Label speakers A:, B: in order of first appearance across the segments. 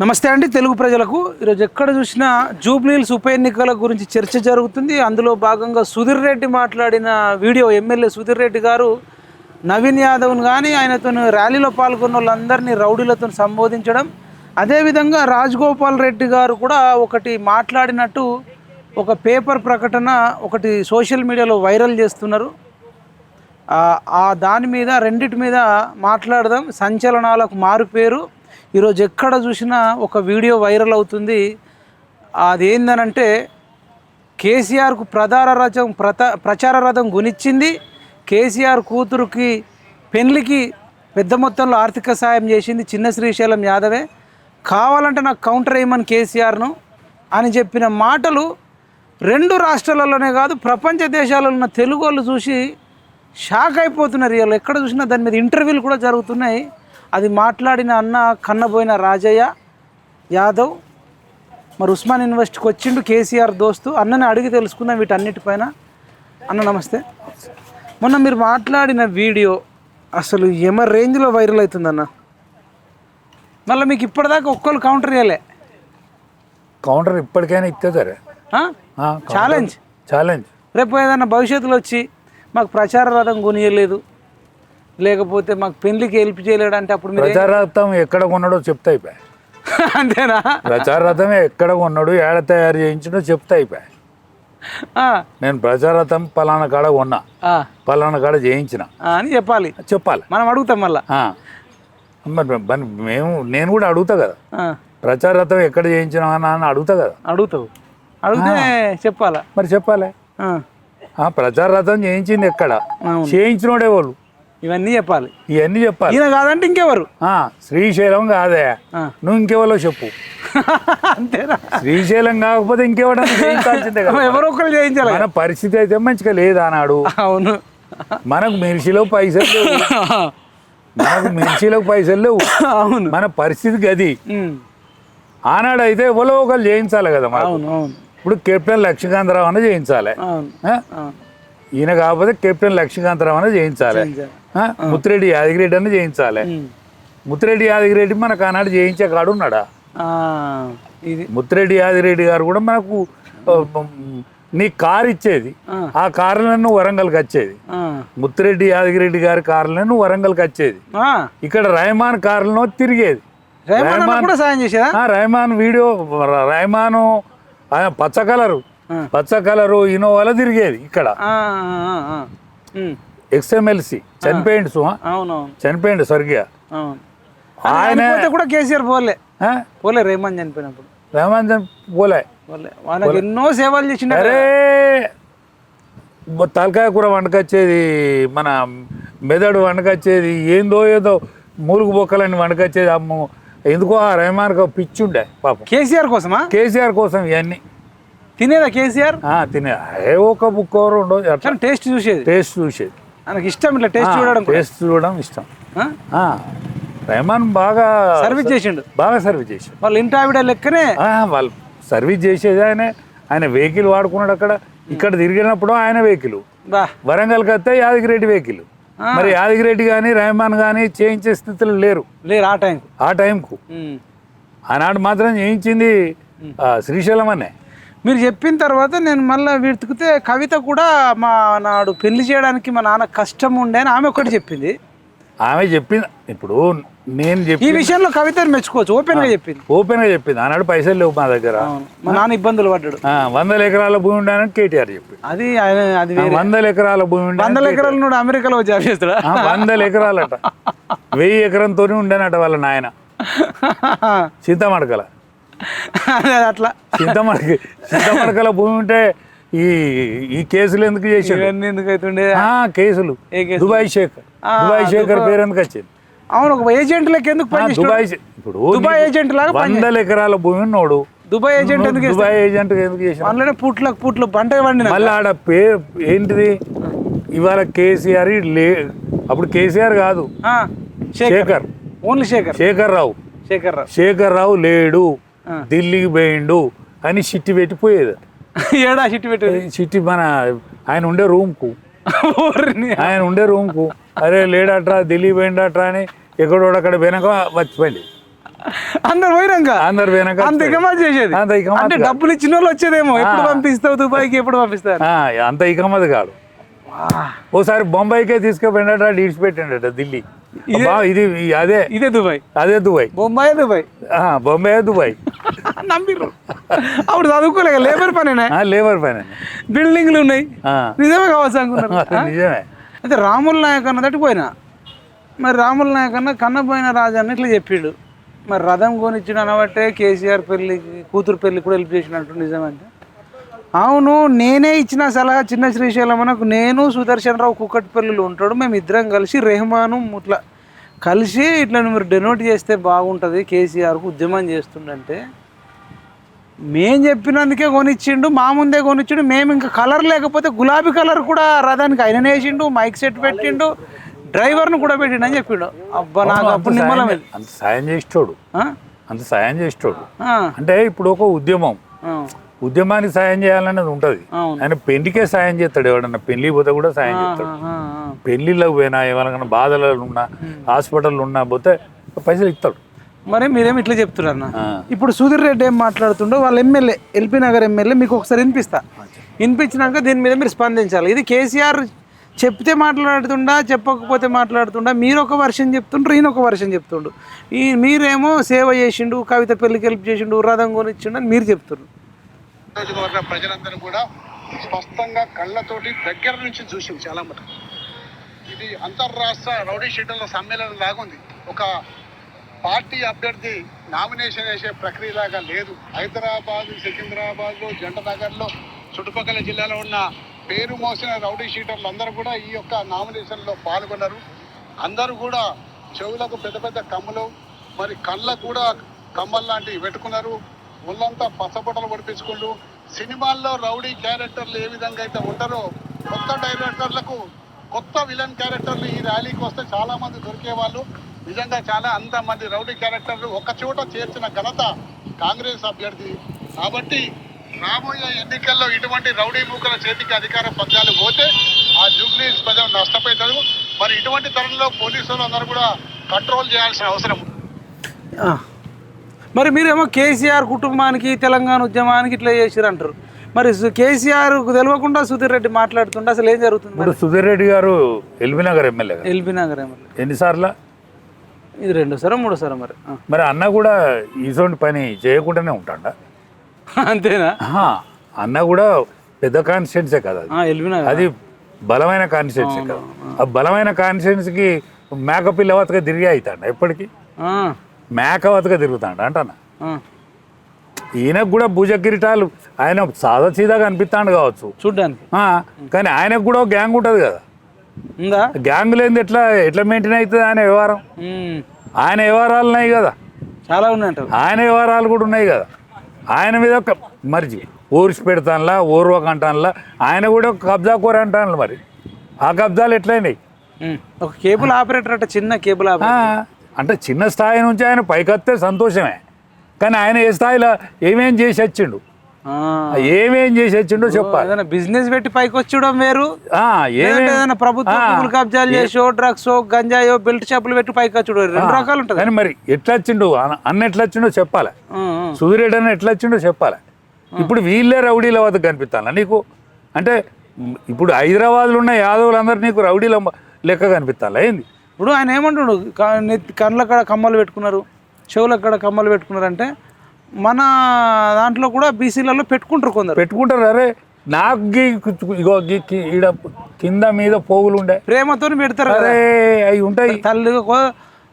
A: నమస్తే అండి తెలుగు ప్రజలకు. ఈరోజు ఎక్కడ చూసినా జూబ్లీహిల్స్ ఉప ఎన్నికల గురించి చర్చ జరుగుతుంది. అందులో భాగంగా సుధీర్ రెడ్డి మాట్లాడిన వీడియో ఎమ్మెల్యే సుధీర్ రెడ్డి గారు నవీన్ యాదవ్ను కానీ ఆయనతో ర్యాలీలో పాల్గొన్న వాళ్ళందరినీ రౌడీలతో సంబోధించడం అదేవిధంగా రాజగోపాల్ రెడ్డి గారు కూడా ఒకటి మాట్లాడినట్టు ఒక పేపర్ ప్రకటన ఒకటి సోషల్ మీడియాలో వైరల్ చేస్తున్నారు. ఆ- దాని మీద రెండిటి మీద మాట్లాడదాం. సంచలనాలకు మారుపేరు ఈరోజు ఎక్కడ చూసినా ఒక వీడియో వైరల్ అవుతుంది. అది ఏందనంటే కేసీఆర్కు ప్రధాన రథం ప్రత ప్రచార రథం గునిచ్చింది. కేసీఆర్ కూతురుకి పెళ్ళికి పెద్ద మొత్తంలో ఆర్థిక సాయం చేసింది చిన్న శ్రీశైలం యాదవే. కావాలంటే నాకు కౌంటర్ వేయమని కేసీఆర్ను అని చెప్పిన మాటలు రెండు రాష్ట్రాలలోనే కాదు ప్రపంచ దేశాలలో ఉన్న తెలుగు వాళ్ళు చూసి షాక్ అయిపోతున్నారు. వీళ్ళు ఎక్కడ చూసినా దాని మీద ఇంటర్వ్యూలు కూడా జరుగుతున్నాయి. అది మాట్లాడిన అన్న కన్నబోయిన రాజయ్య యాదవ్ మరి ఉస్మాన్ యూనివర్సిటీకి వచ్చిండు కేసీఆర్ దోస్తు అన్నని అడిగి తెలుసుకుందాం వీటన్నిటిపైన. అన్న నమస్తే. మొన్న మీరు మాట్లాడిన వీడియో అసలు ఎమ రేంజ్లో వైరల్ అవుతుందన్న. మళ్ళీ మీకు ఇప్పటిదాకా ఒక్కరు కౌంటర్ చేయలే.
B: కౌంటర్ ఇప్పటికైనా ఇస్తే సరే.
A: ఛాలెంజ్
B: ఛాలెంజ్
A: రేపు ఏదైనా భవిష్యత్తులో వచ్చి మాకు ప్రచార రథం కొనియలేదు. లేకపోతే మాకు పెళ్ళికి హెల్ప్ చేయలేడు అంటే అప్పుడు మీరు
B: ప్రచారార్థం ఎక్కడ కొన్నాడో చెప్తే అయిపోయా.
A: అంతేనా?
B: ప్రచారార్థం ఎక్కడ కొన్నాడు ఏడ తయారు చేయించడో చెప్తే అయిపోయా.
A: ఆ,
B: నేను ప్రచారార్థం పలానా కాడ కొన్నా
A: ఆ,
B: పలానా కాడ చేయించిన.
A: ఆ అని చెప్పాలి.
B: చెప్పాలి.
A: మనం అడుగుతాం మళ్ళా.
B: ఆ. మరి మరి మేము నేను కూడా అడుగుతా కదా.
A: ఆ,
B: ఎక్కడ చేయించినా అని అడుగుతా కదా.
A: అడుగుతావు. అడిగితే చెప్పాలా?
B: మరి చెప్పాలి.
A: ఆ,
B: చేయించింది ఎక్కడ. చేయించినోడే వాళ్ళు.
A: ఇవన్నీ చెప్పాలి.
B: ఇవన్నీ చెప్పాలి.
A: ఈయన కాదంటే ఇంకెవరు?
B: ఆ, శ్రీశైలం కాదే. నువ్వు ఇంకెవరో చెప్పు.
A: అంతేనా?
B: శ్రీశైలం కాకపోతే కదా
A: ఎవరో ఒకరు చేయించాలి
B: మన పరిస్థితి అయితే మంచిగా లేదు ఆనాడు.
A: అవును.
B: మనకు మిర్చిలో పైసలు లేవు. మనకు మిర్చిలో పైసలు లేవు.
A: అవును.
B: మన పరిస్థితి గది. ఆనాడు అయితే ఎవరో ఒకరు చేయించాలి కదా
A: అవును
B: ఇప్పుడు కెప్టెన్ లక్ష్మీకాంతరావు అన్న చేయించాలి ఈయన కాకపోతే కెప్టెన్ లక్ష్మీకాంతరావు అన్న చేయించాలి? ముత్తిరెడ్డి యాదగిరెడ్డి అన్న చేయించాలి. ముత్తిరెడ్డి యాదగిరెడ్డి మనకు ఆనాడు చేయించే కాడు ఉన్నాడా
A: ఇది
B: ముత్తిరెడ్డి యాదిరెడ్డి గారు కూడా మనకు నీ కారు ఇచ్చేది.
A: ఆ.
B: ఆ కారులో నువ్వు వరంగల్కి వచ్చేది. ముత్తిరెడ్డి యాదగిరెడ్డి గారి కారులో నువ్వు వరంగల్కి వచ్చేది. ఇక్కడ రహమాన్ కారులో తిరిగేది. రహమాన్ వీడియో ర- రహమాను ఆయన పచ్చ కలరు. పచ్చ కలరు ఇన్నోవాలో తిరిగేది ఇక్కడ. ఎక్స్ఎంఎల్సి చనిపోయిండు సుమా.
A: అవునవును.
B: చనిపోయిండు స్వర్గీయ.
A: అవును.
B: ఆయన
A: కూడా కేసీఆర్ పోలే? పోలే రేమన్ చనిపోయినప్పుడు.
B: రహమాన్ చని- పోలే.
A: వాళ్ళకి ఎన్నో సేవలు
B: బ- తలకాయ కూర వండకొచ్చేది మన మెదడు వండకొచ్చేది ఏందో ఏదో మూలుగు బొక్కలని వండకొచ్చేది అమ్మ! ఎందుకో ఆ రెహమాన్కి పిచ్చి ఉండే పాపం.
A: కేసీఆర్ కోసమా?
B: కేసీఆర్ కోసం ఇవన్నీ.
A: తినేదా కేసీఆర్?
B: ఆ, తినే ఏ ఒక బుక్క రెండో
A: టేస్ట్ చూసేది.
B: టేస్ట్ చూసేది.
A: ఆయనకి ఇష్టం ఇట్లా టేస్ట్ చూడడం.
B: టేస్ట్ చూడడం ఇష్టం. రెహమాన్ బాగా
A: సర్వీస్ చేసిండు.
B: బాగా సర్వీస్ చేశాడు
A: వాళ్ళ ఇంటి ఆవిడ లెక్కనే
B: వాళ్ళు సర్వీస్ చేసేది ఆయన. ఆయన వెహికల్ వాడుకున్నాడు అక్కడ. ఇక్కడ తిరిగినప్పుడు ఆయన వెహికల్
A: బా.
B: వరంగల్కి వస్తే యాదగిరెడ్డి వెహికల్ మరి యాదగిరెడ్డి కానీ రెహమాన్ కానీ చేయించే స్థితిలో లేరు.
A: లేరు ఆ టైం
B: ఆ టైంకు. ఆనాడు మాత్రం చేయించింది శ్రీశైలం అనే.
A: మీరు చెప్పిన తర్వాత నేను మళ్ళీ వెతుకుతే కవిత కూడా మా నాడు పెళ్ళి చేయడానికి మా నాన్న కష్టం ఉండే అని ఆమె ఒకటి చెప్పింది.
B: ఆమె చెప్పింది. ఇప్పుడు నేను
A: ఈ
B: చెప్పి
A: విషయంలో కవితని మెచ్చుకోవచ్చు. ఓపెన్గా చెప్పింది.
B: ఓపెన్గా చెప్పింది. ఆనాడు పైసలు లేవు మా దగ్గర.
A: మా నాన్న ఇబ్బందులు పడ్డాడు.
B: వందల ఎకరాల భూమి ఉండాలని కేటీఆర్ చెప్పింది
A: అది ఆయన అది.
B: వందల ఎకరాల భూమి ఉండే
A: వందల ఎకరాలు నువ్వు అమెరికాలో జాబ్ చేస్తాడా?
B: వందల ఎకరాలట. వెయ్యి ఎకరంతో ఉండేనట వాళ్ళ నాయన. చింతమడకల.
A: అట్లా.
B: చింతమడక చింతమడకల భూమి ఉంటే ఈ ఈ కేసులు ఎందుకు చేసాడు
A: ఇవన్నీ ఎందుకు అవుతుండే
B: ఆ, కేసులు? దుబాయ్ శేఖర్. దుబాయ్ శేఖర్ పేరు ఎందుకు వచ్చింది?
A: అవును ఒక ఏజెంట్ లెక్క ఎందుకు
B: దుబాయ్ ఇప్పుడు
A: దుబాయ్ ఏజెంట్ లాగా
B: వందల ఎకరాల భూమి ఉన్నోడు.
A: దుబాయ్ ఏజెంట్ ఎందుకు?
B: దుబాయ్ ఏజెంట్ ఎందుకు చేసాడు
A: అందులోనే పుట్లకు పుట్లు పంట పండిన
B: మళ్ళీ ఆడ పే ఏంటిది? ఇవాళ కేసీఆర్ లే అప్పుడు కేసీఆర్ కాదు.
A: ఆ, శేఖర్. ఓన్లీ శేఖర్.
B: శేఖర్ రావు
A: శేఖర్. రావు
B: శేఖర్ రావు లేడు. ఢిల్లీకి పోయిండు అని చిట్టి పెట్టిపోయేది.
A: ఏడా చిట్టు పెట్టేది?
B: చిట్టి మన ఆయన ఉండే రూమ్కు. ఆయన ఉండే రూమ్కు. అరే లేడట్రా ఢిల్లీ పోయిండట్రా అని ఎక్కడోడు అక్కడ వెనక వచ్చిపోయింది.
A: అందరు పోయినాక
B: అందరు వెనక
A: అంత ఇకమత్ చేసేది?
B: అంత ఇకమత్
A: అంటే. డబ్బులు ఇచ్చిన వాళ్ళు వచ్చేదేమో. ఎప్పుడు పంపిస్తావు దుబాయ్కి ఎప్పుడు పంపిస్తారు?
B: అంత ఇకమది కాదు. ఓసారి బొంబాయికే తీసుకుపోయినట ఇడిచిపెట్టిండట ఢిల్లీ. ఇది అదే
A: ఇదే దుబాయ్.
B: అదే Dubai.
A: Bombay Dubai.
B: Bombay Dubai.
A: నమ్మిర్రు. అప్పుడు చదువుకోలేక లేబర్ పనేనా?
B: లేబర్ పైన.
A: బిల్డింగ్లు ఉన్నాయి. నిజమే కావచ్చు అనుకున్నారు?
B: నిజమే.
A: అయితే రాముల నాయక్ అన్న తట్టు పోయినా? మరి రాముల నాయక్ అన్న కన్నపోయిన రాజాన్ని ఇట్లా చెప్పిండు. మరి రథం కొనిచ్చిన అనబట్టే కేసీఆర్ పెళ్ళికి కూతురు పెళ్ళి కూడా హెల్ప్ చేసినట్టు నిజమంటే. అవును నేనే ఇచ్చిన సలహా చిన్న శ్రీశైలం అనకు నేను సుదర్శన్ రావు కుక్కటిపల్లిలో ఉంటాడు. మేము ఇద్దరం కలిసి రెహమాను ఇట్లా కలిసి ఇట్లా మీరు డెనోట్ చేస్తే బాగుంటుంది. కేసీఆర్కు ఉద్యమం చేస్తుండంటే మేం చెప్పినందుకే కొనిచ్చిండు మా ముందే కొనిచ్చిండు. మేము ఇంకా కలర్ లేకపోతే గులాబీ కలర్ కూడా రథానికి ఆయన వేసిండు మైక్ సెట్ పెట్టిండు డ్రైవర్ను కూడా పెట్టిండు అని చెప్పిండు. అబ్బా నాకు అప్పుడు నిమ్మలం
B: అంత సాయం చేసేటోడు. అంత సాయం చేసేటోడు. అంటే ఇప్పుడు ఒక ఉద్యమం. ఉద్యమానికి సాయం చేయాలనేది ఉంటది. ఆయన పెళ్ళికే సాయం చేస్తాడు ఎవడన్నా. పెళ్ళి పోతే కూడా సాయం చేస్తాడు. పెళ్ళిళ్ళకి పోయినా ఎవరికైనా బాధలలో ఉన్నా హాస్పిటల్ ఉన్నా పోతే పైసలు ఇస్తాడు.
A: మరి మీరేం ఇట్లా చెప్తున్నారు అన్న. ఇప్పుడు సుధీర్ రెడ్డి ఏం మాట్లాడుతుండో వాళ్ళ ఎమ్మెల్యే ఎల్పీ నగర్ ఎమ్మెల్యే మీకు ఒకసారి వినిపిస్తా. వినిపించినాక దీని మీద మీరు స్పందించాలి. ఇది కేసీఆర్ చెప్తే మాట్లాడుతుండా చెప్పకపోతే మాట్లాడుతుండా మీరు ఒక వర్షం చెప్తుండ్రు ఈయన ఒక వర్షం చెప్తుండు. ఈ మీరేమో సేవ చేసిండు కవిత పెళ్ళికి హెల్ప్ చేసిండు రథం కొనిచ్చిండు అని మీరు చెప్తున్నారు
C: నియోజకవర్గ ప్రజలందరూ కూడా స్పష్టంగా కళ్ళతోటి దగ్గర నుంచి చూసింది చాలా మటుకు. ఇది అంతర్రాష్ట్ర రౌడీ షీటర్ల సమ్మేళనం లాగుంది. ఒక పార్టీ అభ్యర్థి నామినేషన్ వేసే ప్రక్రియ లాగా లేదు. హైదరాబాద్ సికింద్రాబాద్ జంట నగర్లో చుట్టుపక్కల జిల్లాలో ఉన్న పేరు మోసిన రౌడీ షీటర్లు అందరూ కూడా ఈ యొక్క నామినేషన్లో పాల్గొన్నారు. అందరూ కూడా చెవులకు పెద్ద పెద్ద కమ్ములు మరి కళ్ళకు కూడా కమ్మలు లాంటివి పెట్టుకున్నారు. ఒళ్ళంతా పచ్చబొట్టలు పడిపించుకుంటూ సినిమాల్లో రౌడీ క్యారెక్టర్లు ఏ విధంగా అయితే ఉంటారో కొత్త డైరెక్టర్లకు కొత్త విలన్ క్యారెక్టర్లు ఈ ర్యాలీకి వస్తే చాలామంది దొరికేవాళ్ళు. దొరికే వాళ్ళు నిజంగా చాలా అంత మంది రౌడీ క్యారెక్టర్లు ఒక చోట చేర్చిన ఘనత కాంగ్రెస్ అభ్యర్థి. కాబట్టి రాబోయే ఎన్నికల్లో ఇటువంటి రౌడీ మూకల చేతికి అధికార పద్యాలు పోతే ఆ జూబ్లీస్ ప్రజలు నష్టపోతారు. మరి ఇటువంటి తరంలో పోలీసులు అందరూ కూడా కంట్రోల్ చేయాల్సిన అవసరం.
A: మరి మీరేమో కేసీఆర్ కుటుంబానికి తెలంగాణ ఉద్యమానికి ఇట్లా చేసిరు అంటారు మరి సు- కేసీఆర్కు తెలియకుండా సుధీర్ రెడ్డి మాట్లాడుతుండే అసలు ఏం జరుగుతుంది మరి?
B: Sudheer Reddy garu LB Nagar MLA
A: LB Nagar MLA.
B: ఎన్నిసార్లు?
A: ఇది రెండో సరే మూడో సరే మరి.
B: మరి అన్న కూడా ఇటువంటి పని చేయకుండానే ఉంటాడా?
A: అంతేనా?
B: అన్న కూడా పెద్ద కాన్స్టిట్యున్సే కదా అది. బలమైన కాన్స్టిట్యున్సీ కదా. ఆ. బలమైన కాన్స్టిట్యున్సీకి మేక పిల్ల వతక తిరిగి అవుతాడు ఎప్పటికీ?
A: ఆ,
B: మేక వతక తిరుగుతాడు అంటన్నా
A: ఆ.
B: ఈయనకు కూడా భుజ కిరీటాలు ఆయన సాదా సీదాగా అనిపిస్తాడు కావచ్చు.
A: చూడ్డానికి.
B: కానీ ఆయనకు కూడా గ్యాంగ్ ఉంటుంది కదా.
A: ఉందా?
B: గ్యాంగ్ లేనిది ఎట్లా ఎట్లా మెయింటైన్ అవుతుంది ఆయన వ్యవహారం. ఆయన వ్యవహారాలు ఉన్నాయి కదా.
A: చాలా ఉన్నాయంటారు
B: ఆయన వ్యవహారాలు కూడా ఉన్నాయి కదా. ఆయన మీద ఒక మర్జీ ఊరిసి పెడతానులా ఓర్వకంటానులా ఆయన కూడా ఒక కబ్జా కూర అంటాను మరి. ఆ కబ్జాలు ఎట్లయినాయి.
A: ఒక కేబుల్ ఆపరేటర్ అట చిన్న కేబుల్
B: అంటే చిన్న స్థాయి నుంచి ఆయన పైకొస్తే సంతోషమే. కానీ ఆయన ఏ స్థాయిలో ఏమేం చేసి వచ్చిండు. ఏమేం చేసి వచ్చిండో చెప్పాలి.
A: ఏదైనా బిజినెస్ పెట్టి పైకి వచ్చడం వేరు ఏదైనా ప్రభుత్వ కబ్జాలు చేసో డ్రగ్స్ గంజాయో బెల్ట్ షాపులు పెట్టి పైకి వచ్చుడు రెండు రకాలు ఉంటుంది.
B: కానీ మరి ఎట్లా వచ్చిండు అన్న- ఎట్లా వచ్చిండో చెప్పాలి. సుధీరెడ్డి అన్న ఎట్లా వచ్చిండో చెప్పాలి ఇప్పుడు వీళ్ళే రౌడీల వద్ద కనిపిస్తాను నీకు? అంటే ఇప్పుడు హైదరాబాద్లో ఉన్న యాదవులందరూ నీకు రౌడీల లెక్క కనిపిస్తాలా ఏంది?
A: ఇప్పుడు ఆయన ఏమంటున్నాడు క- నెత్తి కళ్ళ కాడ కమ్మలు పెట్టుకున్నారు. చెవుల కాడ కమ్మలు పెట్టుకున్నారు అంటే మన దాంట్లో కూడా బీసీలలో పెట్టుకుంటారు కొందరు.
B: పెట్టుకుంటారు. అరే నాకు ఇగో ఈడ కింద మీద పోగులు ఉండే
A: ప్రేమతో పెడతారు
B: అరే అవి ఉంటాయి.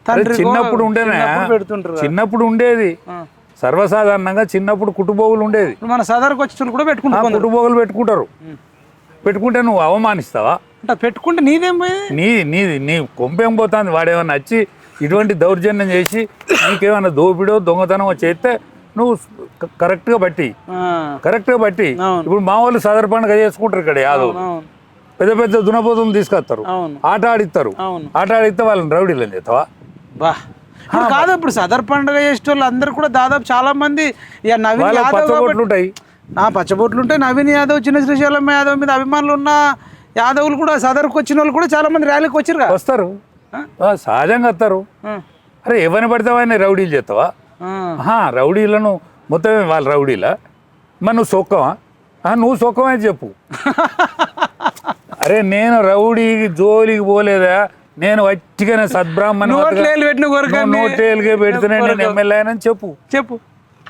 A: తల్లి
B: చిన్నప్పుడు ఉండేనే?
A: పెడుతుంటారు.
B: చిన్నప్పుడు ఉండేది. సర్వసాధారణంగా చిన్నప్పుడు కుటుంబోగులు ఉండేది.
A: మన సదరకు వచ్చిన కూడా పెట్టుకుంటారు.
B: కుటుంబోగులు పెట్టుకుంటారు. పెట్టుకుంటే నువ్వు అవమానిస్తావా?
A: అంటే పెట్టుకుంటే నీదేం పోయి
B: నీ నీది నీ కొంపేం పోతుంది? వాడేమన్నా వచ్చి ఇటువంటి దౌర్జన్యం చేసి నీకేమైనా దోపిడో దొంగతనమో చేస్తే నువ్వు కరెక్ట్గా బట్టి. కరెక్ట్గా బట్టి. ఇప్పుడు మా వాళ్ళు సదర్ పండుగ చేసుకుంటారు ఇక్కడ యాదవ్. పెద్ద పెద్ద దునపోతులు తీసుకొస్తారు.
A: అవును.
B: ఆట ఆడిస్తారు.
A: అవును.
B: ఆట ఆడిస్తే వాళ్ళని రౌడీలని చేస్తావా?
A: బా. కాదు ఇప్పుడు సదర్ పండుగ చేసే వాళ్ళు అందరు కూడా దాదాపు చాలా మంది ఇక నవీన్ యాదవ్
B: ఉంటాయి.
A: నా పచ్చబొట్లు ఉంటే నవీన్ యాదవ్ చిన్న శ్రీశైలం యాదవ్ మీద అభిమానులు ఉన్న యాదవులు కూడా సదర్కు వచ్చిన వాళ్ళు కూడా చాలా మంది ర్యాలీకి వచ్చారు
B: వస్తారు. సహజంగా వస్తారు. అరే ఎవరిని పడితే వాడిని రౌడీలు చేస్తావా? రౌడీలను మొత్తమే వాళ్ళ రౌడీలా? మరి నువ్వు సొక్కమా నువ్వు సొక్కమే చెప్పు. అరే నేను రౌడీకి జోలికి పోలేదా? నేను వట్టిగానే సద్బ్రాహ్మణ నోటేలుగా పెడితేనే నేను ఎమ్మెల్యే అని చెప్పు.
A: చెప్పు.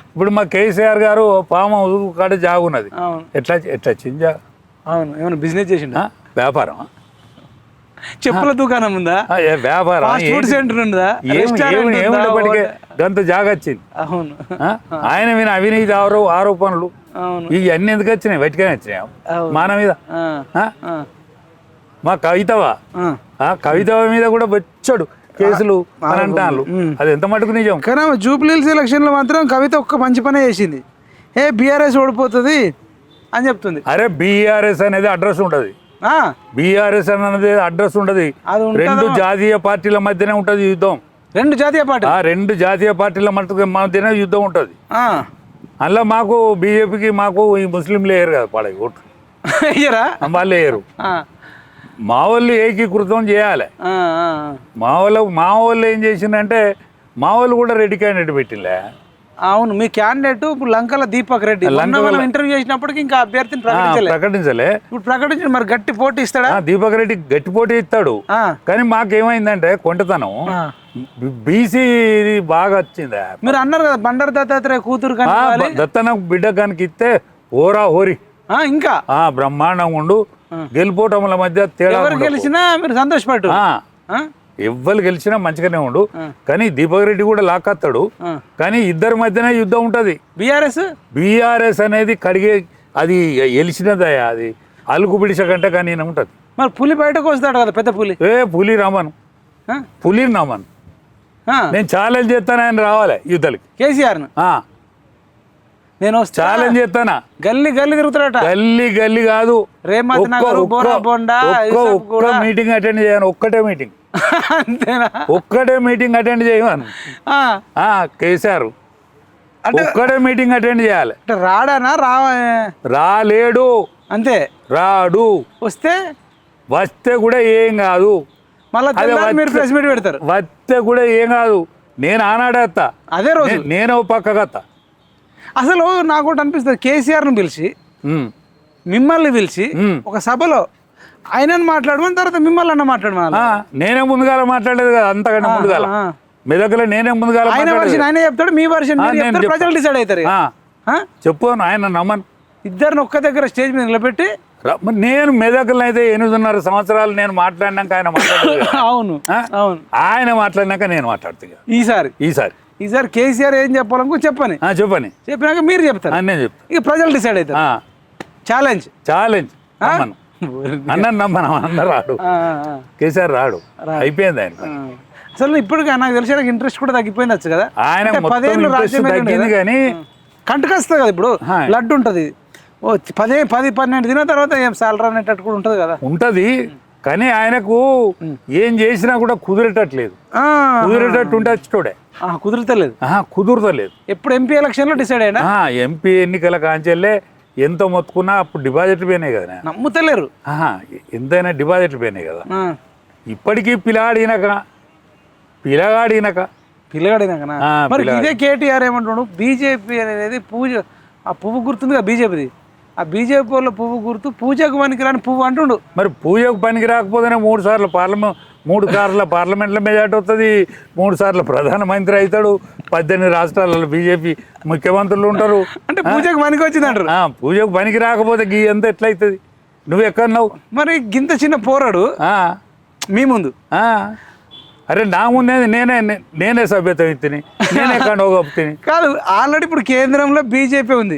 B: ఇప్పుడు మా కేసీఆర్ గారు హౌస్ కాడ జాగున్నది. ఎట్లా ఎట్లా వచ్చింది జాగ
A: అవును ఏమైనా బిజినెస్ చేసిండా?
B: వ్యాపారం
A: చెప్పుల దుకాణం ఉందా?
B: వ్యాపారం
A: ఫుడ్ సెంటర్ ఉందా?
B: ఏమి? ఏమిటప్పటికే గంత జాగొచ్చింది
A: అవును?
B: ఆయన మీద అవినీతి ఆరో ఆరోపణలు.
A: అవును.
B: ఇవన్నీ ఎందుకు వచ్చినాయి? బయటగానే వచ్చినాయి. మన మీద?
A: ఆ,
B: ఆ?
A: ఆ,
B: మా కవితవా? కవితవ మీద కూడా వచ్చాడు కేసులు అని అంటాను అది ఎంత మటుకు నిజం?
A: కానీ ఆమె జూబ్లీహిల్స్ ఎలక్షన్లో మాత్రం కవిత ఒక్క మంచి పనే చేసింది. ఏ బీఆర్ఎస్ ఓడిపోతుంది అని చెప్తుంది.
B: అరే బీఆర్ఎస్ అనేది అడ్రస్ ఉంటది
A: ఆ,
B: బీఆర్ఎస్ అనేది అడ్రస్ ఉంటుందా? రెండు జాతీయ పార్టీల మధ్యనే ఉంటది యుద్ధం.
A: రెండు జాతీయ పార్టీ
B: ఆ రెండు జాతీయ పార్టీల మధ్య మధ్యనే యుద్ధం ఉంటది. అందులో మాకు బీజేపీకి మాకు ఈ ముస్లింలు వేయరు కదా పడ ఓట్లు
A: అయ్యరా
B: వాళ్ళు వేయరు మా వాళ్ళు ఏకీకృతం చేయాలి. మా వాళ్ళు మా వాళ్ళు ఏం చేసిందంటే మా వాళ్ళు కూడా రెడ్డి క్యాండిడేట్ పెట్టిలే
A: అవును మీ క్యాండిడేట్ ఇప్పుడు లంకల దీపక్ రెడ్డి. మనం ఇంటర్వ్యూ చేసినప్పటికి ఇంకా అభ్యర్థిని ప్రకటించలే.
B: ప్రకటించలే.
A: ఇప్పుడు ప్రకటించి మరి గట్టి పోటీ ఇస్తాడా?
B: ఆ, దీపక్ రెడ్డి గట్టి పోటీ ఇస్తాడు. కానీ మాకేమైందంటే కొంటతనం. బీసీ బాగా వచ్చింది
A: మీరు అన్నారు కదా బండారు దత్తాత్రేయ కూతురు కానీ.
B: దత్తన బిడ్డ కనుక ఇస్తే ఓరా ఓరి
A: ఆ, ఇంకా?
B: ఆ బ్రహ్మాండంగా ఉండు. గెలుపోటముల మధ్య తేడా.
A: గెలిచినా మీరు సంతోషపడు
B: ఆ,
A: ఆ?
B: ఎవ్వరు గెలిచినా మంచిగానే ఉండు. కానీ దీపక్ రెడ్డి కూడా లాక్కొస్తాడు.
A: ఆ.
B: కానీ ఇద్దరి మధ్యనే యుద్ధం ఉంటది.
A: బీఆర్ఎస్?
B: బీఆర్ఎస్ అనేది కడిగే అది గెలిచినదయ్యా అది. అలుగు పిడిచ కంటే కానీ ఉంటది.
A: మరి పులి బయటకు వస్తాడు కదా పెద్ద పులి?
B: ఏ పులి రమను? పులి రమను. నేను ఛాలెంజ్ చేస్తాను ఆయన రావాలి యుద్ధాలకి.
A: కేసీఆర్ను?
B: ఆ,
A: నేను
B: ఛాలెంజ్ చేస్తానా?
A: గల్లీ గల్లీ తిరుగుతాడట.
B: గల్లీ గల్లీ కాదు.
A: కూడా.
B: మీటింగ్ అటెండ్ చేయను ఒక్కటే మీటింగ్.
A: అంతేనా?
B: ఒక్కటే మీటింగ్ అటెండ్ చేయమను. కేసీఆర్
A: అంటే
B: ఒక్కటే మీటింగ్ అటెండ్ చేయాలి.
A: అంటే రాడానా? రా
B: రాలేడు.
A: అంతే.
B: రాడు.
A: వస్తే?
B: వస్తే కూడా ఏం కాదు.
A: మళ్ళీ మీరు ప్రెస్ మీట్ పెడతారు.
B: వస్తే కూడా ఏం కాదు. నేను ఆనాడేస్తా
A: అదే రోజు.
B: నేను పక్కగత్తా
A: అసలు నాకు ఒకటి అనిపిస్తుంది. కేసీఆర్ని పిలిచి మిమ్మల్ని పిలిచి. ఒక సభలో ఆయనను మాట్లాడమని తర్వాత మిమ్మల్ని అన్న మాట్లాడమని
B: నేనే ముందుగాల మాట్లాడలేదు కదా అంతకంటే ముందుగాల.
A: ఆ.
B: మెదకులో నేనే ముందుగాల
A: ఆయన వర్షన్ ఆయన చెప్తాడు మీ వర్షన్. ప్రజలు డిసైడ్ అవుతారు?
B: చెప్పు ఆయన నమ్మను.
A: ఇద్దరిని ఒక్క దగ్గర స్టేజ్ మీద నిలబెట్టి
B: నేను మెదకులో అయితే ఎనిమిదిన్నర సంవత్సరాలు నేను మాట్లాడినాక ఆయన.
A: అవును? అవును.
B: ఆయన మాట్లాడినాక నేను మాట్లాడుతా ఇక.
A: ఈసారి?
B: ఈసారి.
A: ఈసారి కేసీఆర్ ఏం చెప్పాలనుకో చెప్పని.
B: చెప్పని.
A: చెప్పినాక మీరు చెప్తారు.
B: నేను చెప్తా.
A: ఇక ప్రజలు డిసైడ్ అవుతారు. ఛాలెంజ్
B: ఛాలెంజ్ అన్న నమ్మను అన్న రాడు. కేసీఆర్ రాడు. అయిపోయింది ఆయన.
A: అసలు ఇప్పటికే నాకు తెలిసి ఇంట్రెస్ట్ కూడా తగ్గిపోయింది వచ్చు కదా.
B: ఆయన
A: పదేళ్ళు
B: తగ్గింది. కానీ
A: కంటకొస్తుంది కదా ఇప్పుడు. లడ్డు ఉంటుంది. ఓ పదే పది పన్నెండు దిన తర్వాత ఏం సాలరీ అనేటట్టు కూడా ఉంటుంది కదా.
B: ఉంటది. కానీ ఆయనకు ఏం చేసినా కూడా కుదిరేటట్లేదు.
A: ఆ,
B: కుదిరేటట్టు ఉంటే వచ్చేటోడే
A: ఆ, కుదురుతలేదు
B: కుదురుతలేదు.
A: ఎప్పుడు ఎంపీ ఎలక్షన్లో డిసైడ్ అయినా?
B: ఎంపీ ఎన్నికల కాంచెల్లే ఎంత మొత్తుకున్నా అప్పుడు డిపాజిట్లు పోయినాయి కదా
A: నమ్ముతలేరు.
B: ఎంతైనా డిపాజిట్లు పోయినాయి కదా. ఇప్పటికీ పిల్లాడినక పిల్లగాడినక.
A: పిల్లగాడినాకనా?
B: ఆ,
A: మరి
B: పిల్లగాడు.
A: ఇదే కేటీఆర్ ఏమంటున్నాడు? బీజేపీ అనేది పూజ ఆ పువ్వు గుర్తుంది కదా బీజేపీది? ఆ బీజేపీ వాళ్ళ పువ్వు గుర్తు పూజకు పనికిరాని పువ్వు అంటుండు.
B: మరి పూజకు పనికి రాకపోతేనే మూడు సార్లు పార్లమెంట్ మూడు సార్ల పార్లమెంట్లో మెజార్టీ వస్తుంది మూడు సార్లు ప్రధానమంత్రి అవుతాడు పద్దెనిమిది రాష్ట్రాలలో బీజేపీ ముఖ్యమంత్రులు ఉంటారు.
A: అంటే పూజకు పనికి వచ్చింది అంటారు
B: ఆ, పూజకు పనికి రాకపోతే గీ ఎంత ఎట్లయితుంది? నువ్వు ఎక్కడున్నావు
A: మరి గింత చిన్న పోరాడు మీ ముందు.
B: అరే నా ముందేది నేనే నేనే సభ్యత తిని నేనే కండోగొప్పతిని
A: కాదు ఆల్రెడీ ఇప్పుడు కేంద్రంలో బీజేపీ ఉంది.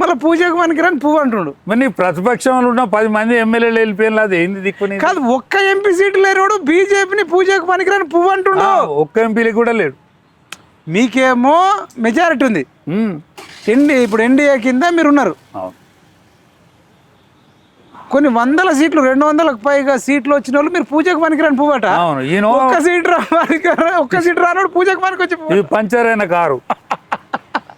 A: మళ్ళీ పూజకు పనికిరాని పువ్వు అంటుండు.
B: మరి నీ ప్రతిపక్షంలో ఉన్న పది మంది ఎమ్మెల్యేలు వెళ్ళిపోయిన అది ఏంది దిక్కుని
A: కాదు ఒక్క ఎంపీ సీటు లేనివాడు బీజేపీని పూజకు పనికిరాని పువ్వు అంటుండు.
B: ఒక్క ఎంపీలకి కూడా లేడు.
A: మీకేమో మెజారిటీ ఉంది. ఎన్డీ ఇప్పుడు ఎన్డీఏ కింద మీరు ఉన్నారు
B: అవును.
A: కొన్ని వందల సీట్లు రెండు వందలకు పైగా సీట్లు వచ్చిన వాళ్ళు మీరు పూజకు పనికిరాని పువ్వట. ఒక్క సీట్ రా ఒక్క సీట్ రానోడు పూజకు పనికి వచ్చి
B: పంచర్ అయిన కారు.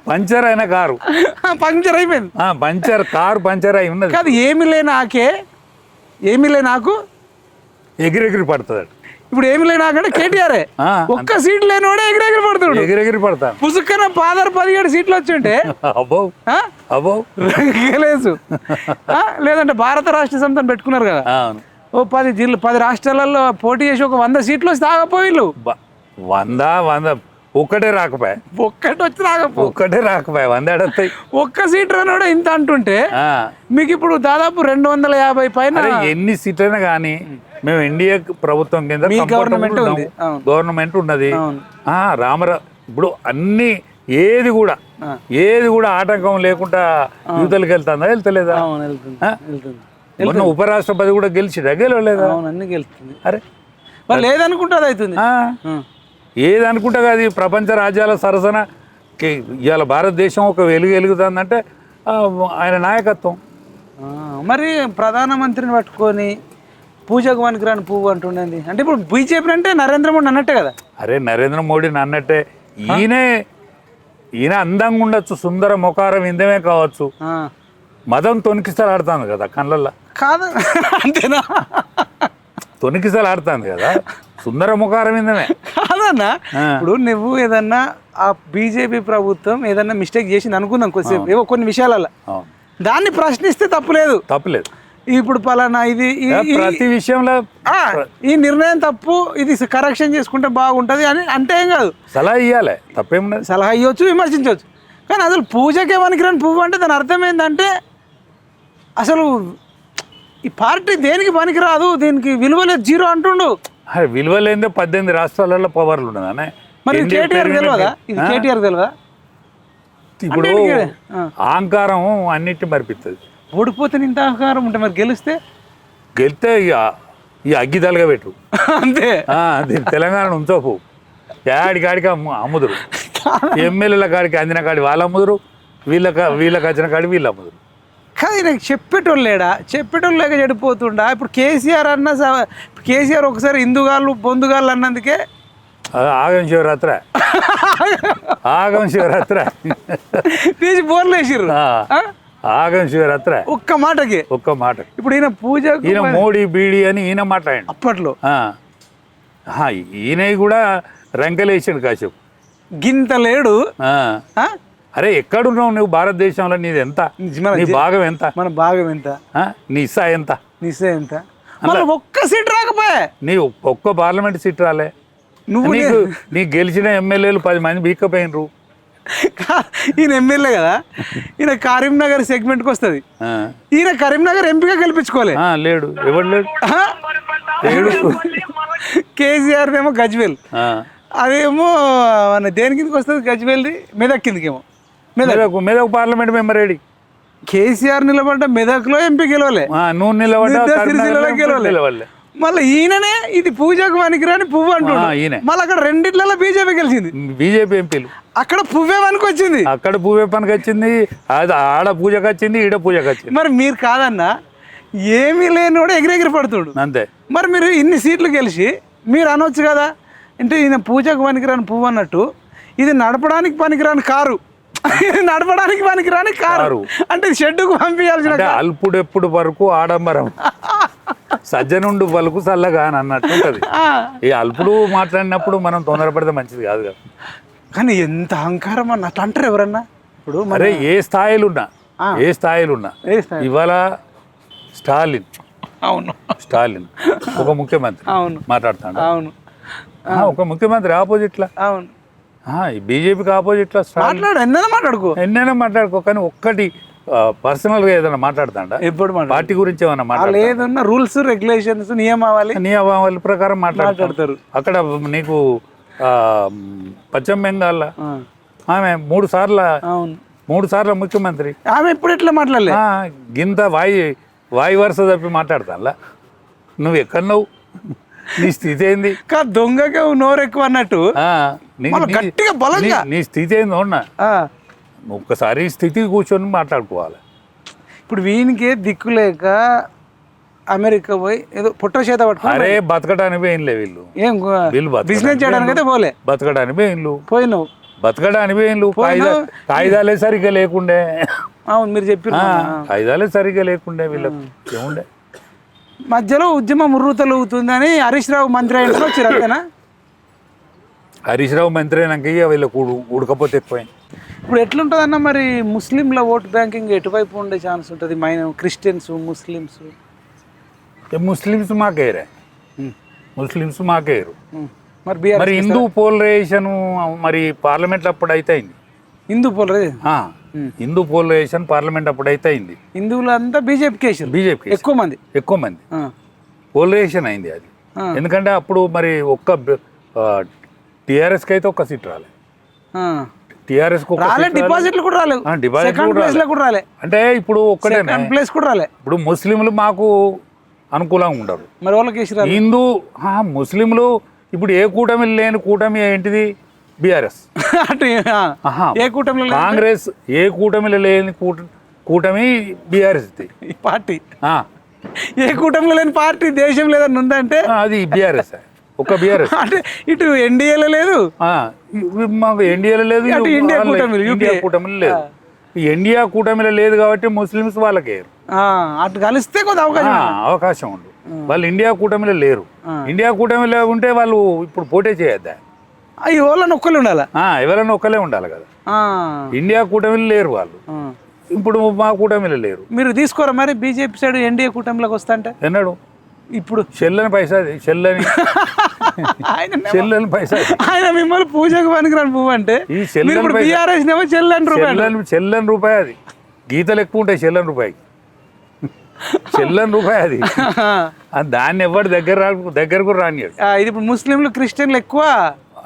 B: పంచర్ అయిన కారు.
A: పంక్చర్ అయిపోయింది.
B: ఆ, పంచర్ కారు పంచర్ అయి ఉన్నది.
A: కాదు ఏమి లేని ఆకే ఏమి లేని ఆకు?
B: ఎగిరెగిరి పడుతుంది.
A: ఇప్పుడు ఏమి లేనాకంటే కేటీఆర్. ఒక్క సీట్ లేనివాడే ఎగిరెగిరి పడుతుడు
B: ఎగిరెగిరి పడతాను
A: పుసుక్కన పాదర్ పదిహేడు సీట్లు వచ్చింటే
B: అబ్బో
A: ఆ?
B: అబ్బో.
A: లేదు లేదంటే భారత రాష్ట్ర సమితిని పెట్టుకున్నారు కదా. ఓ పది జిల్లా పది రాష్ట్రాలలో పోటీ చేసి ఒక వంద సీట్లు వస్తే ఆగపోయిళ్ళు
B: బ- వంద వంద ఒక్కటే రాకపోయా?
A: ఒక్కటి వచ్చి రాకపో.
B: ఒక్కటే రాకపోయా? వంద ఎడతాయి
A: ఒక్క సీట్ రానోడే ఇంత అంటుంటే మీకు ఇప్పుడు దాదాపు రెండు వందల యాభై పైన
B: ఎన్ని సీట్లైనా కానీ మేము ఎన్డీఏ ప్రభుత్వం కింద.
A: అవును.
B: గవర్నమెంట్ ఉన్నది. రామరా ఇప్పుడు అన్ని ఏది కూడా ఏది కూడా ఆటంకం లేకుండా యువతలకు వెళ్తుందా? వెళ్తలేదా? మొన్న ఉపరాష్ట్రపతి కూడా గెలిచిడా? గెలవలేదా?
A: అన్ని గెలుస్తుంది.
B: అరే.
A: అది అవుతుంది.
B: ఏది అనుకుంటా ఈ ప్రపంచ రాజ్యాల సరసన ఇవాళ భారతదేశం ఒక వెలుగు వెలుగుతుందంటే ఆయన నాయకత్వం.
A: మరి ప్రధానమంత్రిని పట్టుకొని పూజకు పనికిరాని పువ్వు అంటుండేది. అంటే ఇప్పుడు బీజేపీ అంటే నరేంద్ర మోడీ అన్నట్టే కదా?
B: అరే నరేంద్ర మోడీని అన్నట్టే. ఈయనే ఈయన అందంగా ఉండొచ్చు సుందర ముఖారం ఇందమే కావచ్చు. మదం తొనికిసలు ఆడుతుంది కదా కళ్ళల్లో.
A: కాదా అంతేనా?
B: తొనికిసలు ఆడుతుంది కదా. సుందర ముఖారం ఇందమే.
A: కాదన్నా. ఇప్పుడు నువ్వు ఏదన్నా ఆ బీజేపీ ప్రభుత్వం ఏదన్నా మిస్టేక్ చేసింది అనుకుందాం కొద్దిసేపు ఏవో కొన్ని విషయాలలో దాన్ని ప్రశ్నిస్తే తప్పులేదు.
B: తప్పలేదు.
A: ఇప్పుడు పలానా ఇది
B: ప్రతి విషయంలో
A: ఈ నిర్ణయం తప్పు ఇది కరెక్షన్ చేసుకుంటే బాగుంటది అని అంటే ఏం కాదు.
B: సలహా ఇవ్వాలి తప్పేమున్నది
A: సలహా ఇవ్వచ్చు విమర్శించవచ్చు కానీ అసలు పూజకే పనికిరాని పువ్వు అంటే దాని అర్థం ఏంటంటే అసలు ఈ పార్టీ దేనికి పనికిరాదు? దీనికి విలువ లేదు జీరో అంటుండు.
B: విలువ లేదే పద్దెనిమిది రాష్ట్రాలలో పవర్లు ఉన్నదానే
A: మరి కేటీఆర్ తెలియదా ఇది కేటీఆర్ తెలియదా
B: ఇప్పుడు. అహంకారం అన్నిటిని మరిపిస్తుంది
A: ఓడిపోతే ఇంత అహంకారం ఉంటే మరి గెలిస్తే?
B: గెలితే ఇక ఈ అగ్గి తలగా పెట్టు.
A: అంతే.
B: ఆ, దీన్ని తెలంగాణ ఉంచోపు. యాడి కాడికి అమ్ము అమ్ముదురు. ఎమ్మెల్యేల కాడికి అందిన కాడి వాళ్ళు అమ్ముదురు. వీళ్ళకి వీళ్ళకి వచ్చిన కాడి వీళ్ళు అమ్ముదురు.
A: కానీ నాకు చెప్పేటోళ్ళు లేడా? చెప్పేటోళ్ళు లేక చెడిపోతుండా? ఇప్పుడు కేసీఆర్ అన్న కేసీఆర్ ఒకసారి హిందుగాళ్ళు బొందుగాళ్ళు అన్నందుకే?
B: ఆగం శివరాత్రి. ఆగం శివరాత్రి.
A: తీసి బోర్లు వేసిర్రు?
B: ఆగం శివరాత్రి.
A: ఒక్క మాటకి.
B: ఒక్క మాట
A: ఇప్పుడు ఈయన పూజ
B: ఈయన మోడీ బీడీ అని ఈయన మాట్లాడండి.
A: అప్పట్లో.
B: ఈయన కూడా రంకెలేసాడు కాసేపు.
A: గింత లేడు?
B: అరే ఎక్కడున్నావు నువ్వు భారతదేశంలో? నీది ఎంత? నీ భాగం ఎంత?
A: మన భాగం ఎంత?
B: ఆ? నీ ఇస్సా ఎంత?
A: నిస్సే ఎంత? ఒక్క సీట్ రాకపోయా.
B: నీ ఒక్క పార్లమెంట్ సీట్ రాలే.
A: నువ్వు
B: నీకు నీకు గెలిచిన ఎమ్మెల్యేలు పది మంది బీక్కపోయినరు
A: ఈయన ఎమ్మెల్యే కదా? ఈయన కరీంనగర్ సెగ్మెంట్కి వస్తుంది. ఈయన కరీంనగర్ ఎంపీగా గెలిపించుకోలే.
B: లేడు. ఎవడు లేడు?
A: ఆ? కేసీఆర్ ఏమో గజ్వేల్. అదేమో మన దేని కిందకి వస్తుంది? గజ్వేల్ది? మెదక్ కిందకేమో. మెదక్
B: మెదక్ పార్లమెంట్ మెంబర్ ఏడి?
A: కేసీఆర్ నిలబడ్డ మెదక్లో ఎంపీ గెలవలే.
B: నువ్వు నిలబడ్డా
A: గెలవలే. మళ్ళీ ఈయననే ఇది పూజకు పనికిరాని పువ్వు
B: ఈయనే.
A: మళ్ళీ అక్కడ రెండిట్లలో బీజేపీ గెలిచింది.
B: బీజేపీ ఎంపీలు.
A: అక్కడ పువ్వే పనికి వచ్చింది
B: అక్కడ పూజ పనికి వచ్చింది అది ఆడ పూజకి వచ్చింది ఈడ పూజకి వచ్చింది.
A: మరి మీరు కాదన్నా ఏమీ లేనివాడు ఎగిరెగిరి పడుతుడు.
B: అంతే.
A: మరి మీరు ఇన్ని సీట్లు గెలిచి మీరు అనొచ్చు కదా? అంటే ఈయన పూజకు పనికిరాని పువ్వు అన్నట్టు ఇది నడపడానికి పనికిరాని కారు. నడపడానికి పనికిరాని కారు.
B: కారు.
A: అంటే షెడ్డుకు పంపించాల్సిన
B: అల్పుడెప్పుడు వరకు ఆడంబరం. సజ్జనుండు పలుకు చల్లగా అని అన్నట్టు ఉంటది. ఈ అల్పుడు మాట్లాడినప్పుడు మనం తొందరపడితే మంచిది కాదు కదా.
A: కానీ ఎంత అహంకారం అన్న అట్లా అంటారు ఎవరన్నా? ఇప్పుడు మన
B: అరే ఏ స్థాయిలు ఉన్నా ఏ స్థాయిలు ఉన్నా? ఇవాళ స్టాలిన్.
A: అవును.
B: స్టాలిన్. ఒక ముఖ్యమంత్రి
A: అవును.
B: మాట్లాడుతాడు.
A: అవును.
B: ఒక ముఖ్యమంత్రి ఆపోజిట్లా.
A: అవును.
B: బీజేపీకి ఆపోజిట్లా
A: మాట్లాడు ఎన్నైనా మాట్లాడుకో.
B: ఎన్నైనా మాట్లాడుకో కానీ ఒక్కటి పర్సనల్గా ఏదైనా మాట్లాడతాడా?
A: ఎప్పుడు
B: పార్టీ గురించి ఏమైనా
A: వాళ్ళు
B: మాట్లాడతా
A: ఏదన్నా రూల్స్ రెగ్యులేషన్స్ నియమావళి
B: నియమావళి ప్రకారం మాట్లాడతారు. అక్కడ నీకు పశ్చిమ బెంగాల్ ఆమె మూడు సార్ల మూడు సార్ల ముఖ్యమంత్రి.
A: ఆమె ఎప్పుడు ఇట్లా మాట్లాడలే?
B: గింత వాయి వాయి వరుస తప్పి మాట్లాడతానులా నువ్వు ఎక్కడున్నావు నీ స్థితి ఏంది?
A: కా దొంగకే నోరు ఎక్కువ అన్నట్టు. గట్టిగా బలంగా.
B: నీ- స్థితి ఏంది ఉన్నా
A: ఆ,
B: ఒక్కసారి స్థితి కూర్చొని మాట్లాడుకోవాలి.
A: ఇప్పుడు వీనికి దిక్కు లేక అమెరికా పోయి ఏదో పుట్ట చేత
B: అరే బతకడానికి పోయినలే వీళ్ళు.
A: ఏం
B: వీళ్ళు
A: బిజినెస్ చేయడానికి అయితే పోలే.
B: బతకడానికి పోయిన్లు
A: పోయినావు.
B: బతకడానికి పోయిన్లు కాయిదాలే సరిగ్గా లేకుండే.
A: అవును మీరు చెప్పారు
B: ఆ, కాయిదాలే సరిగ్గా లేకుండే వీళ్ళకి. ఏముండే?
A: మధ్యలో ఉద్యమం ఉర్రూతలుగుతుందని హరీష్ రావు మంత్రి అయిన వచ్చారు అంతేనా?
B: హరీష్ రావు మంత్రి అయినాక వీళ్ళకి ఉడు ఉడకపోతే ఎక్కువైంది
A: ఇప్పుడు ఎట్లుంటుందన్న మరి ముస్లింల ఓట్ బ్యాంకింగ్ ఎటువైపు ఉండే ఛాన్స్ ఉంటుంది? మైన క్రిస్టియన్స్ ముస్లిమ్స్?
B: ముస్లిమ్స్ మాకేరే. ముస్లిమ్స్ మాకేరు.
A: మరి
B: మరి హిందూ పోలరైజేషన్ మరి పార్లమెంట్ అప్పుడు అయితే అయింది
A: హిందూ పోలరే
B: హిందూ పోలరైజేషన్ పార్లమెంట్ అప్పుడు అయితే అయింది.
A: హిందువులు అంతా బీజేపీకి వేసారు
B: బీజేపీ
A: ఎక్కువ మంది.
B: ఎక్కువ మంది.
A: ఆ,
B: పోలరైజేషన్ అయింది అది. ఎందుకంటే అప్పుడు మరి ఒక్క టీఆర్ఎస్కి అయితే ఒక్క సీట్ రాలే. టీఆర్ఎస్
A: రాలే డిపాజిట్లు కూడా సెకండ్
B: కూడా
A: రాలే.
B: అంటే ఇప్పుడు ఒక్కటే
A: ప్లేస్ కూడా రాలే.
B: ఇప్పుడు ముస్లింలు మాకు అనుకూలంగా ఉండరు.
A: మరి వాళ్ళకి
B: హిందూ ముస్లింలు ఇప్పుడు ఏ కూటమి లేని కూటమి ఏంటిది? బీఆర్ఎస్.
A: అటు. ఏ కూటమిలో?
B: కాంగ్రెస్ ఏ కూటమిలో లేని కూట- కూటమి బీఆర్ఎస్
A: పార్టీ. ఏ కూటమిలో లేని పార్టీ దేశం లేదని ఉందంటే?
B: అది బీఆర్ఎస్. ఒక బీఆర్ఎస్.
A: అంటే ఇటు ఎన్డీఏలో లేదు?
B: మాకు ఎన్డీఏలో లేదు
A: ఇండియా కూటమిలో,
B: ఇండియా. కూటమిలో లేదు. ఇండియా కూటమిలో లేదు కాబట్టి ముస్లిమ్స్ వాళ్ళకే.
A: అటు కలిస్తే కొంత అవకాశం
B: అవకాశం ఉంది వాళ్ళు ఇండియా కూటమిలో లేరు. ఇండియా కూటమిలో ఉంటే వాళ్ళు ఇప్పుడు పోటీ చేయొద్దా?
A: ఈ వాళ్ళని ఒక్కళ్ళు ఉండాలా?
B: ఆ, ఎవరైనా ఒక్కలే ఉండాలి కదా. ఇండియా కూటమిలో లేరు వాళ్ళు. ఇప్పుడు మా కూటమిలో లేరు.
A: మీరు తీసుకోరా మరి బీజేపీ సైడ్ ఎన్డీఏ కూటమిలోకి వస్తా అంటే?
B: ఎన్నాడు?
A: ఇప్పుడు.
B: చెల్లని పైసా చెల్లని. చెల్లని పైసా.
A: ఆయన మిమ్మల్ని పూజకు పనికిరాని పువ్వు అంటే?
B: ఈ చెల్లని
A: బీఆర్ఎస్ చెల్లని రూపాయలు
B: చెల్లని రూపాయి అది. గీతలు ఎక్కువ ఉంటాయి చెల్లని రూపాయికి. చెల్లని రూపాయి అది. దాన్ని ఎవరు దగ్గర దగ్గరకు
A: ఆ, ఇది ఇప్పుడు ముస్లింలు క్రిస్టియన్లు ఎక్కువ.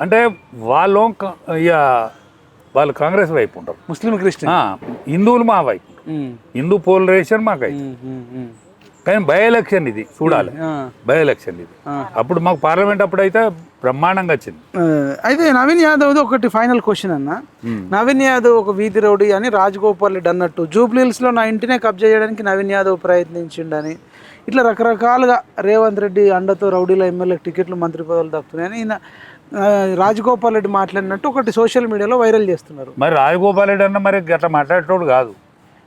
B: అంటే వాళ్ళు ఇక వాళ్ళు కాంగ్రెస్ వైపు ఉంటారు.
A: Muslim Christian.
B: హిందువులు మా వైపు హిందూ పోలరైజేషన్ మాకైతే
A: ఉమ్.
B: కానీ బై ఎలక్షన్ ఇది చూడాలి. బై ఎలక్షన్ ఇది. అప్పుడు మాకు పార్లమెంట్ అప్పుడు అయితే బ్రహ్మాండంగా వచ్చింది.
A: అయితే నవీన్ యాదవ్ది ఒకటి ఫైనల్ క్వశ్చన్ అన్న. నవీన్ యాదవ్ ఒక వీధి రౌడీ అని రాజగోపాల్ రెడ్డి అన్నట్టు జూబ్లీహిల్స్లో నా ఇంటినే కబ్జా చేయడానికి నవీన్ యాదవ్ ప్రయత్నించిండని. ఇట్లా రకరకాలుగా రేవంత్ రెడ్డి అండతో రౌడీల ఎమ్మెల్యే టికెట్లు మంత్రి పదవులు దక్కుతున్నాయని రాజగోపాల్ రెడ్డి మాట్లాడినట్టు ఒకటి సోషల్ మీడియాలో వైరల్ చేస్తున్నారు.
B: మరి రాజగోపాల్ రెడ్డి అన్న మరి అట్లా మాట్లాడేటోడు కాదు.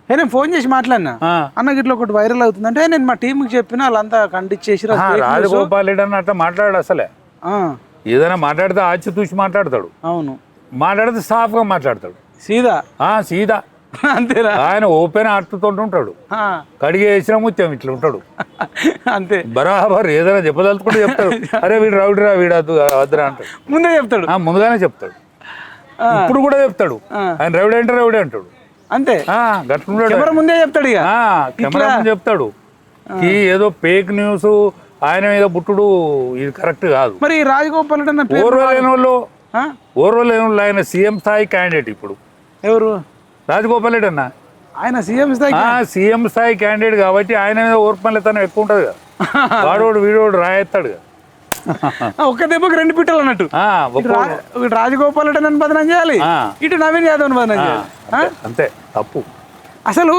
A: నేను ఫోన్ చేసి మాట్లాడినా. అన్న ఇట్లా ఒకటి వైరల్ అవుతుంది అంటే నేను మా టీంకి చెప్పిన వాళ్ళంతా ఖండించేసి
B: రాజగోపాల్ రెడ్డి అన్న అట్లా మాట్లాడాడు అసలే. ఏదైనా మాట్లాడితే ఆచి తూసి మాట్లాడతాడు.
A: అవును.
B: మాట్లాడితే సాఫ్గా మాట్లాడతాడు.
A: సీదా?
B: ఆ సీదా.
A: అంతేనా?
B: ఆయన ఓపెన్ ఆడుతుంటూ ఉంటాడు.
A: ఆ.
B: కడిగే వేసిన ముత్యం ఇట్లా ఉంటాడు.
A: అంతే.
B: బరాబర్ ఏదైనా చెప్పదలుచుకుంటే చెప్తాడు. అరే వీడు రౌడిరా వీడు వద్దు వద్దురా అంటాడు.
A: ముందే చెప్తాడు.
B: ముందుగానే చెప్తాడు. ఇప్పుడు కూడా చెప్తాడు. ఆయన రౌడీ అంటే రౌడీ అంటాడు.
A: అంతే. కెమెరా ముందే చెప్తాడు ఇక.
B: కెమెరా ముందు చెప్తాడు. ఈ ఏదో ఫేక్ న్యూస్ ఆయన మీద పుట్టుడు ఇది కరెక్ట్ కాదు.
A: మరి రాజగోపాల్
B: ఓర్వలేని వాళ్ళు? ఓర్వలేని వాళ్ళు ఆయన సీఎం స్థాయి క్యాండిడేట్ ఇప్పుడు.
A: ఎవరు?
B: రాజగోపాల్ రెడ్డి అన్న.
A: ఆయన సీఎం స్థాయికి
B: ఆ సీఎం స్థాయి క్యాండిడేట్ కాబట్టి ఆయన మీద ఓర్పల్లితనం ఎక్కువ ఉంటుంది కదా. వాడోడు వీడోడు రాయేస్తాడు కదా.
A: ఒక్క దెబ్బకి రెండు పిట్టలు అన్నట్టు. రాజగోపాల్ రెడ్డి నన్ను బదనం చేయాలి. ఇటు నవీన్ యాదవ్ బదనం చేయాలి?
B: అంతే, తప్పు.
A: అసలు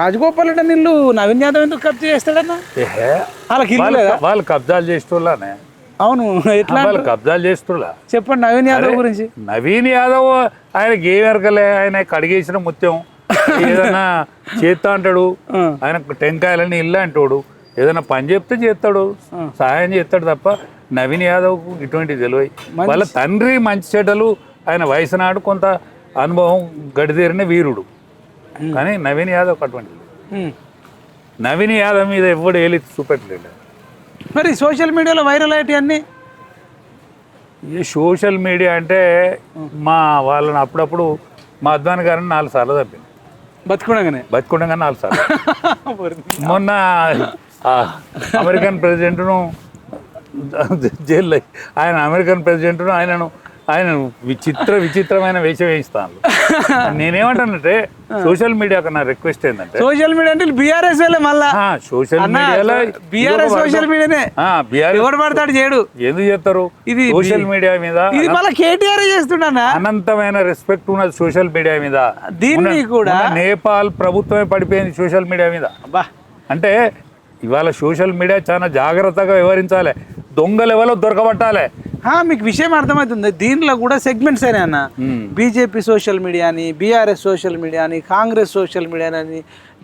A: రాజగోపాల్ రెడ్డి నిల్లు నవీన్ యాదవ్ ఎందుకు కబ్జా చేస్తాడన్న? వాళ్ళకి ఇల్లు
B: వాళ్ళు కబ్జాలు చేస్తులానే
A: అవును ఎట్లా
B: వాళ్ళు కబ్జాలు చేస్తులా
A: చెప్పండి నవీన్ యాదవ్ గురించి.
B: నవీన్ యాదవ్ ఆయనకి ఏ వెరకలే ఆయన కడిగేసిన ముత్యం. ఏదైనా చేస్తా అంటాడు. ఆయన టెంకాయలని ఇల్లు అంటాడు. ఏదైనా పని చెప్తే చేస్తాడు. సహాయం చేస్తాడు తప్ప నవీన్ యాదవ్ ఇటువంటి తెలివై. వాళ్ళ తండ్రి మంచి చెడ్డలు ఆయన వయసు నాడు కొంత అనుభవం గడిదేరిన వీరుడు. కానీ నవీన్ యాదవ్ అటువంటి
A: ఉమ్.
B: నవీన్ యాదవ్ మీద ఎవడు ఏలి చూపెట్టలేదు
A: మరి సోషల్ మీడియాలో వైరల్ అయ్యేటి అన్ని?
B: ఈ సోషల్ మీడియా అంటే మా వాళ్ళని అప్పుడప్పుడు మా అద్వాని గారిని నాలుగు సార్లు తప్పింది.
A: బతుకుండగానే?
B: బతికుండగా నాలుగు సార్లు. మొన్న అమెరికన్ ప్రెసిడెంట్ను జైల్లో ఆయన అమెరికన్ ప్రెసిడెంట్ను ఆయనను ఆయన విచిత్ర విచిత్రమైన వేషం వేయిస్తాను నేనేమంటానంటే సోషల్ మీడియాకు నా రిక్వెస్ట్ ఏంటంటే
A: సోషల్ మీడియా అంటే బీఆర్ఎస్ మళ్ళా.
B: సోషల్ మీడియాలో
A: బీఆర్ఎస్ సోషల్ మీడియానే
B: బీఆర్
A: ఎవడు పడతాడు చేయడు.
B: ఎందుకు చేస్తారు?
A: ఇది
B: సోషల్ మీడియా మీద
A: ఇది మళ్ళీ కేటీఆర్ చేస్తుండనా
B: అనంతమైన రెస్పెక్ట్ ఉన్నది సోషల్ మీడియా మీద.
A: దీన్ని కూడా
B: నేపాల్ ప్రభుత్వమే పడిపోయింది సోషల్ మీడియా మీద.
A: అబ్బా.
B: అంటే ఇవాళ సోషల్ మీడియా చాలా జాగ్రత్తగా వ్యవహరించాలి. దొంగలు ఎవరో దొరకబట్టాలి.
A: మీకు విషయం అర్థమవుతుంది. దీనిలో కూడా సెగ్మెంట్స్ అయినా అన్న. బీజేపీ సోషల్ మీడియా అని బీఆర్ఎస్ సోషల్ మీడియా అని కాంగ్రెస్ సోషల్ మీడియా అని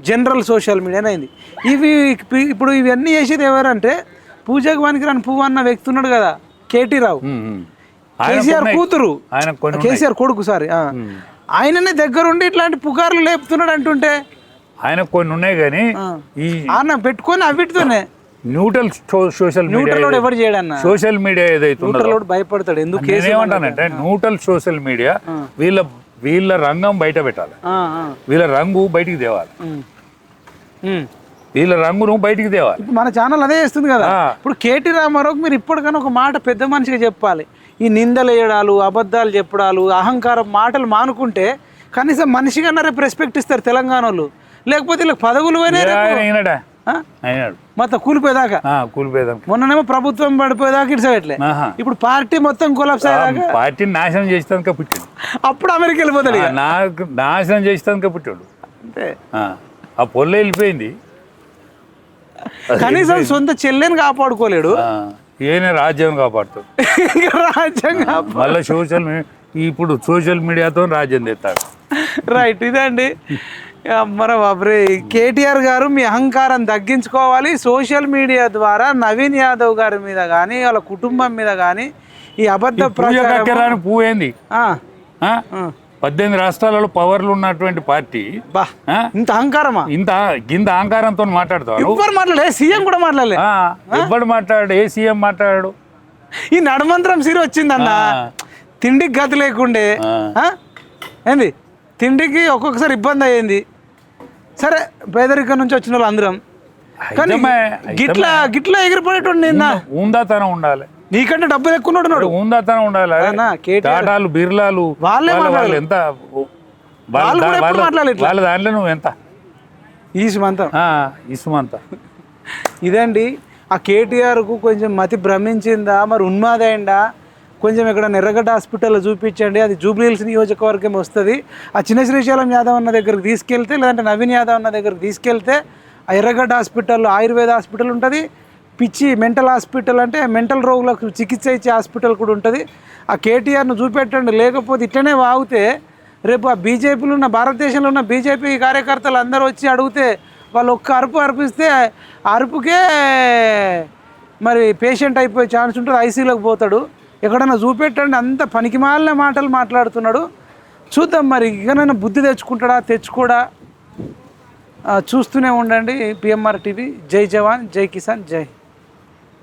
A: జనరల్ సోషల్ మీడియా అని అయింది. ఇవి ఇప్పుడు ఇవన్నీ చేసేది ఎవరంటే పూజకు పనికిరాని పువ్వు అన్న వ్యక్తి ఉన్నాడు కదా కేటీ రావు. కేసీఆర్. కూతురు.
B: ఆయన కొన్ని ఉన్నాయి.
A: కేసీఆర్ కొడుకు సారీ. ఆయననే దగ్గరుండి ఇట్లాంటి పుకార్లు లేపుతున్నాడు అంటుంటే.
B: ఆయన కొన్ని ఉన్నాయి కానీ
A: పెట్టుకొని అవిటితోనే.
B: న్యూట్రల్ సోషల్
A: న్యూట్రల్ ఎవరు చేయడన్న?
B: సోషల్ మీడియా ఏదైతే
A: భయపడతాడు. ఎందుకు కేసు
B: నేనేమంటానంటే న్యూట్రల్ సోషల్ మీడియా వీళ్ళ వీళ్ళ రంగం బయట పెట్టాలి. వీళ్ళ రంగు బయటికి తేవాలి. వీళ్ళ రంగును బయటికి తేవాలి.
A: మన ఛానల్ అదే చేస్తుంది కదా. ఇప్పుడు కేటీ రామారావుకి మీరు ఇప్పటికైనా ఒక మాట పెద్ద మనిషిగా చెప్పాలి. ఈ నిందలు వేయడాలు అబద్ధాలు చెప్పడాలు అహంకారం మాటలు మానుకుంటే కనీసం మనిషిగా రేపు రెస్పెక్ట్ ఇస్తారు తెలంగాణ వాళ్ళు లేకపోతే వీళ్ళకి పదవులు.
B: ఆయన అయినాడా
A: మొత్తం కూలిపోయేదాకా?
B: ఆ, కూలిపోయేదానికి.
A: మొన్ననేమో ప్రభుత్వం పడిపోయేదాకా ఇటు
B: ఆహా.
A: ఇప్పుడు పార్టీ మొత్తం కొలాప్స్ అయ్యేదాకా?
B: పార్టీని నాశనం చేసేదానికే పుట్టాడు.
A: అప్పుడు అమెరికా వెళ్ళిపోతాడు
B: నాకు నాశనం చేసేదానికే పుట్టాడు.
A: అంతే.
B: ఆ, పొల్ల వెళ్ళిపోయింది.
A: కనీసం సొంత చెల్లెని కాపాడుకోలేడు.
B: ఈయన రాజ్యం కాపాడుతాడు.
A: ఇంకా రాజ్యాంగ
B: మళ్ళీ సోషల్ ఇప్పుడు సోషల్ మీడియాతో రాజ్యం తెస్తాడు
A: రైట్ ఇదండి. మన బాబరే. కేటీఆర్ గారు మీ అహంకారం తగ్గించుకోవాలి. సోషల్ మీడియా ద్వారా నవీన్ యాదవ్ గారి మీద కానీ వాళ్ళ కుటుంబం మీద కానీ ఈ అబద్ధ ప్రచారం? ఆ.
B: పద్దెనిమిది రాష్ట్రాలలో పవర్లు ఉన్నటువంటి పార్టీ?
A: ఇంత అహంకారమా?
B: ఇంత గింత అహంకారంతో మాట్లాడతావు
A: ఎవ్వరు మాట్లాడలే సీఎం కూడా మాట్లాడలే.
B: ఎవ్వడు మాట్లాడు ఏ సీఎం మాట్లాడాడు?
A: ఈ నడమంత్రం సిరి వచ్చిందన్న. తిండికి గతి లేకుండే? ఏంది? తిండికి ఒక్కొక్కసారి ఇబ్బంది అయ్యింది. సరే పేదరికం నుంచి వచ్చిన వాళ్ళు అందరం. కానీ
B: అయితమే,
A: గిట్లా గిట్లా ఎగిరిపడేటోడు నిన్న
B: ఉందాతనం ఉండాలి.
A: నీకంటే డబ్బులు ఎక్కువ ఉన్నాడు
B: ఉందాతనం ఉండాలి. అరే,
A: అన్నా, కేటీఆర్
B: టాటాలు బిర్లాలు
A: వాళ్ళే
B: వాళ్ళ-
A: మాట్లాడాలి.
B: వాళ్ళు ఎంత వాళ్ళ
A: వాళ్ళు కూడా
B: దా-
A: ఎప్పుడు
B: వాళ్ళ-
A: మాట్లాడాలి ఇట్లా.
B: వాళ్ళ దాంట్లో నువ్వు ఎంత?
A: ఈ సుమంతం.
B: ఆ, ఇసుమంత
A: ఇదండి ఆ కేటీఆర్కు కొంచెం మతి భ్రమించిందా? మరి ఉన్మాదైందా? కొంచెం ఇక్కడ ఎర్రగడ్డ హాస్పిటల్లో చూపించండి. అది జూబ్లీహిల్స్ నియోజకవర్గం వస్తుంది. ఆ చిన్న శ్రీశైలం యాదవ్ అన్న దగ్గరికి తీసుకెళ్తే లేదంటే నవీన్ యాదవ్ అన్న దగ్గరికి తీసుకెళ్తే ఆ ఎర్రగడ్డ హాస్పిటల్లో ఆయుర్వేద హాస్పిటల్ ఉంటుంది. పిచ్చి మెంటల్ హాస్పిటల్ అంటే మెంటల్ రోగులకు చికిత్స ఇచ్చే హాస్పిటల్ కూడా ఉంటుంది. ఆ కేటీఆర్ను చూపెట్టండి. లేకపోతే ఇట్లనే వాగితే రేపు ఆ బీజేపీలో ఉన్న భారతదేశంలో ఉన్న బీజేపీ కార్యకర్తలు అందరూ వచ్చి అడిగితే వాళ్ళు ఒక్క అరుపు అర్పిస్తే ఆ అరుపుకే మరి పేషెంట్ అయిపోయే ఛాన్స్ ఉంటుంది. ఐసీలోకి పోతాడు. ఎక్కడన్నా చూపెట్టండి అంత పనికిమాలిన మాటలు మాట్లాడుతున్నాడు. చూద్దాం మరి ఇకనైనా బుద్ధి తెచ్చుకుంటాడా తెచ్చుకోడా? చూస్తూనే ఉండండి పిఎంఆర్ టీవీ. జై జవాన్ జై కిసాన్ జై.